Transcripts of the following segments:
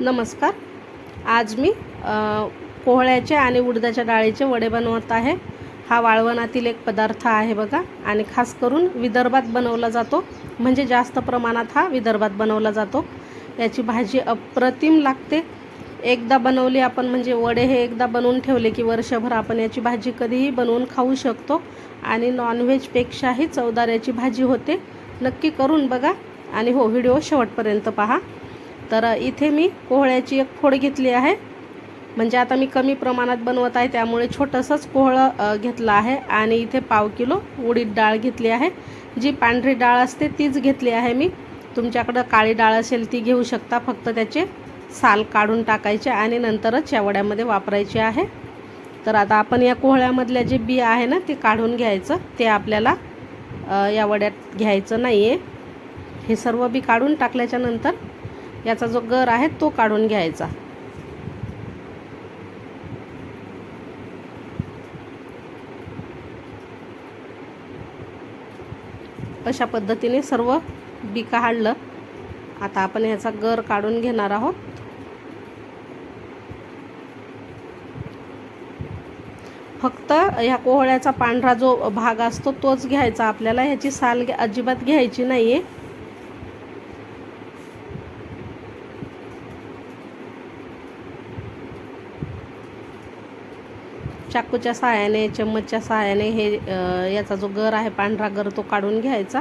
नमस्कार. आज मी कोहळ्याचे पोहळ्याचे आणि उडदाच्या डाळीचे वडे बनवत आहे. हा वाळवणातील एक पदार्थ आहे बघा. आणि खास करून विदर्भात बनवला जातो. म्हणजे जास्त प्रमाणात हा विदर्भात बनवला जातो. याची भाजी अप्रतिम लागते. एकदा बनवली आपण म्हणजे वडे हे एकदा बनवून ठेवले की वर्षभर आपण याची भाजी कधीही बनवून खाऊ शकतो. आणि नॉनव्हेजपेक्षाही चवदार याची भाजी होते. नक्की करून बघा. आणि हो व्हिडिओ शेवटपर्यंत पहा. तर इथे मी कोहळ्याची एक फोड घेतली आहे. म्हणजे आता मी कमी प्रमाणात बनवत आहे त्यामुळे छोटंसंच कोहळं घेतलं आहे. आणि इथे पाव किलो उडीद डाळ घेतली आहे. जी पांढरी डाळ असते तीच घेतली आहे मी. तुमच्याकडं काळी डाळ असेल ती घेऊ शकता. फक्त त्याचे साल काढून टाकायचे आणि नंतरच या वापरायची आहे. तर आता आपण या कोहळ्यामधल्या जे बी आहे ना ते काढून घ्यायचं. ते आपल्याला या वड्यात घ्यायचं नाही आहे हे सर्व बी काढून टाकल्याच्यानंतर याचा जो गर आहे तो काढून घ्यायचा. अशा पद्धतीने सर्व बी काढलं आता आपण ह्याचा गर काढून घेणार आहोत. फक्त ह्या कोहळ्याचा पांढरा जो भाग असतो तोच घ्यायचा. आपल्याला ह्याची साल अजिबात घ्यायची नाही आहे चाकूच्या सहाय्याने चम्मचच्या सहाय्याने हे याचा जो गर आहे पांढरा गर तो काढून घ्यायचा.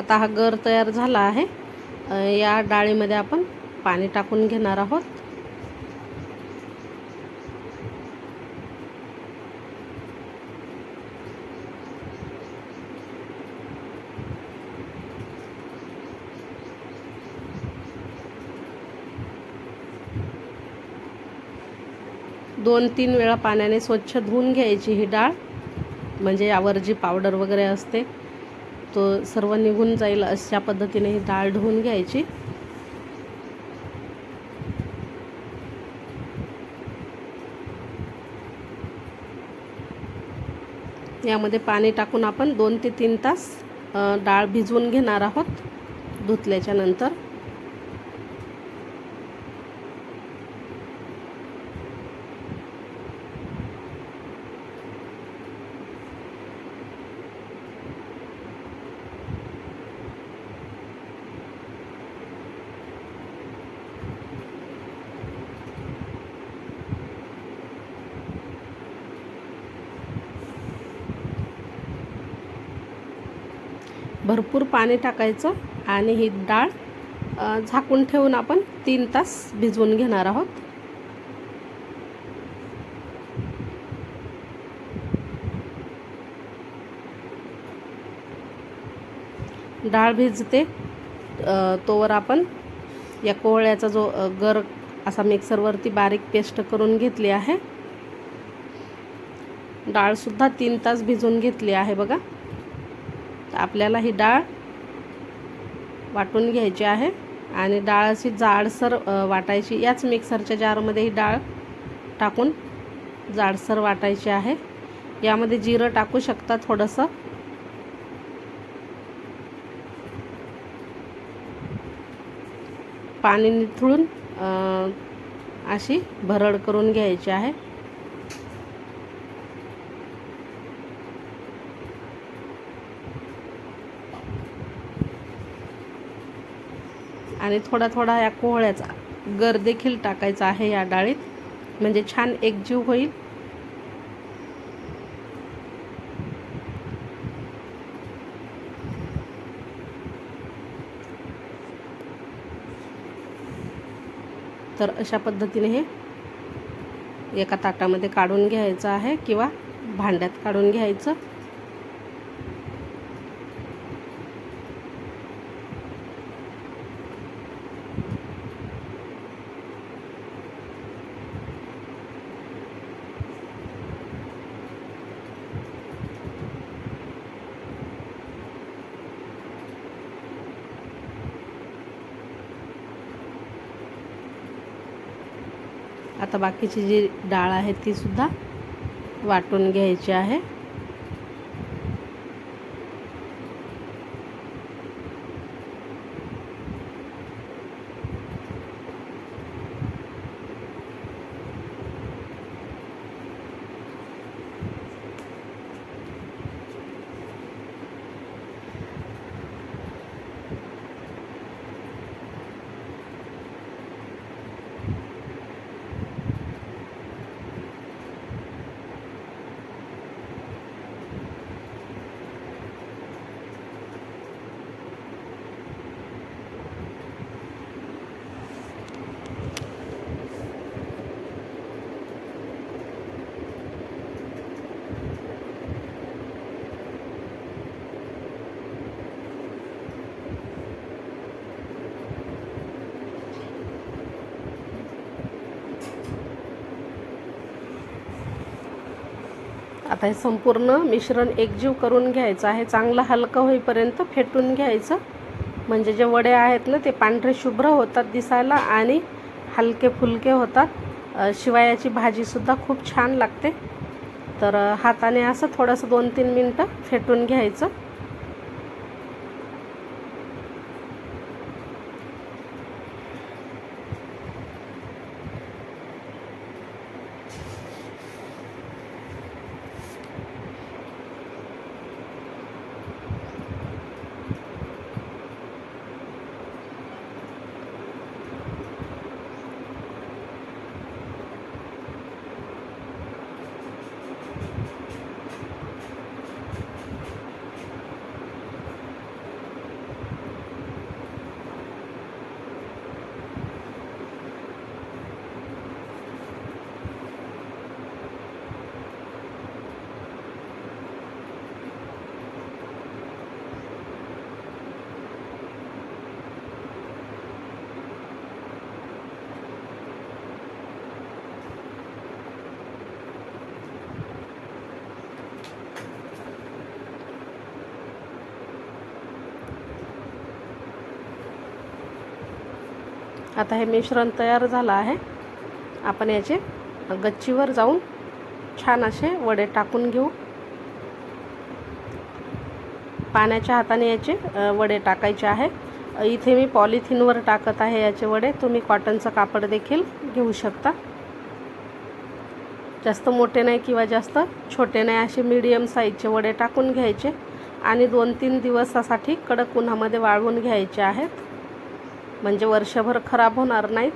आता हा गर तयार झाला आहे. या डाळीमध्ये आपण पाणी टाकून घेणार आहोत. दोन तीन वेळा पाण्याने स्वच्छ धुवून घ्यायची ही डाळ. म्हणजे यावर जी पावडर वगैरे असते तो सर्व निघून जाईल अशा पद्धतीने ही डाळ धुवून घ्यायची. यामध्ये पाणी टाकून आपण दोन ते तीन तास डाळ भिजवून घेणार आहोत धुतल्याच्या नंतर. भरपूर पाणी टाकायचं आणि ही डाळ झाकून ठेवून आपण तीन तास भिजवून घेणार आहोत. डाळ भिजते. तोवर आपण या कोहळ्याचा जो गर असा मिक्सरवरती बारीक पेस्ट करून घेतली आहे. डाळसुद्धा तीन तास भिजवून घेतली आहे बघा. तर आपल्याला ही डाळ वाटून घ्यायची आहे. आणि डाळ अशी जाडसर वाटायची. याच मिक्सरच्या जारमध्ये ही डाळ टाकून जाडसर वाटायची आहे. यामध्ये जिरं टाकू शकता थोडंसं. पाणी निथळून अशी भरड करून घ्यायची आहे. आणि थोडा थोडा या कोहळ्याचा गर देखील टाकायचा आहे या डाळीत. म्हणजे छान एकजीव होईल. तर अशा पद्धतीने हे एका ताटामध्ये काढून घ्यायचं आहे किंवा भांड्यात काढून घ्यायचं. आता बाकीची जी डाळ आहे ती सुद्धा वाटून घ्यायची आहे. आता हे संपूर्ण मिश्रण एकजीव करून घ्यायचं आहे. चांगलं हलकं होईपर्यंत फेटून घ्यायचं. म्हणजे जे वडे आहेत ना ते पांढरे शुभ्र होतात दिसायला आणि हलके फुलके होतात. शिवायाची भाजीसुद्धा खूप छान लागते. तर हाताने असं थोडंसं दोन तीन मिनटं फेटून घ्यायचं. आता हे मिश्रण तयार झालं आहे. आपण याचे गच्चीवर जाऊन छान असे वडे टाकून घेऊ. पाण्याच्या हाताने याचे वडे टाकायचे आहे. इथे मी पॉलिथिनवर टाकत आहे याचे वडे. तुम्ही कॉटनचं कापड देखील घेऊ शकता. जास्त मोठे नाही किंवा जास्त छोटे नाही असे मीडियम साईजचे वडे टाकून घ्यायचे. आणि दोन तीन दिवसासाठी कडक उन्हामध्ये वाळवून घ्यायचे आहेत. म्हणजे वर्षभर खराब होणार नाहीत.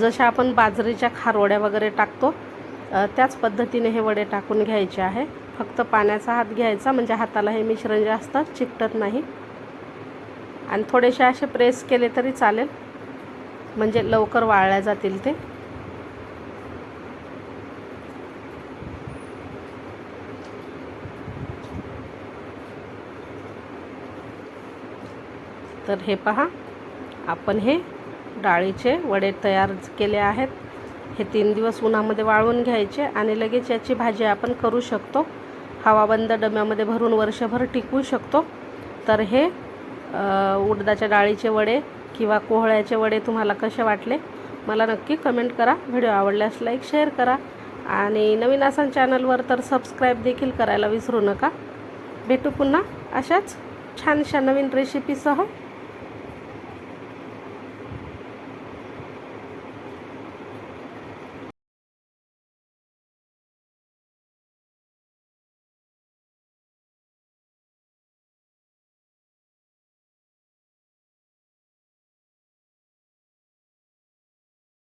जशा आपण बाजरीच्या खारवड्या वगैरे टाकतो त्याच पद्धतीने हे वडे टाकून घ्यायचे आहे. फक्त पाण्याचा हात घ्यायचा म्हणजे हाताला हे मिश्रण जास्त चिकटत नाही. आणि थोडेसे असे प्रेस केले तरी चालेल. म्हणजे लवकर वाळल्या जातील ते. तर हे पहा आपण हे डाळीचे वडे तयार केले आहेत. हे तीन दिवस उन्हामध्ये वाळवून घ्यायचे आणि लगेच याची भाजी आपण करू शकतो. हवाबंद डब्यामध्ये भरून वर्षभर टिकवू शकतो. तर हे उडदाच्या डाळीचे वडे किंवा कोहळ्याचे वडे तुम्हाला कसे वाटले मला नक्की कमेंट करा. व्हिडिओ आवडल्यास लाईक शेअर करा. आणि नवीन असाल चॅनलवर तर सबस्क्राईब देखील करायला विसरू नका. भेटू पुन्हा अशाच छानशा नवीन रेसिपीसह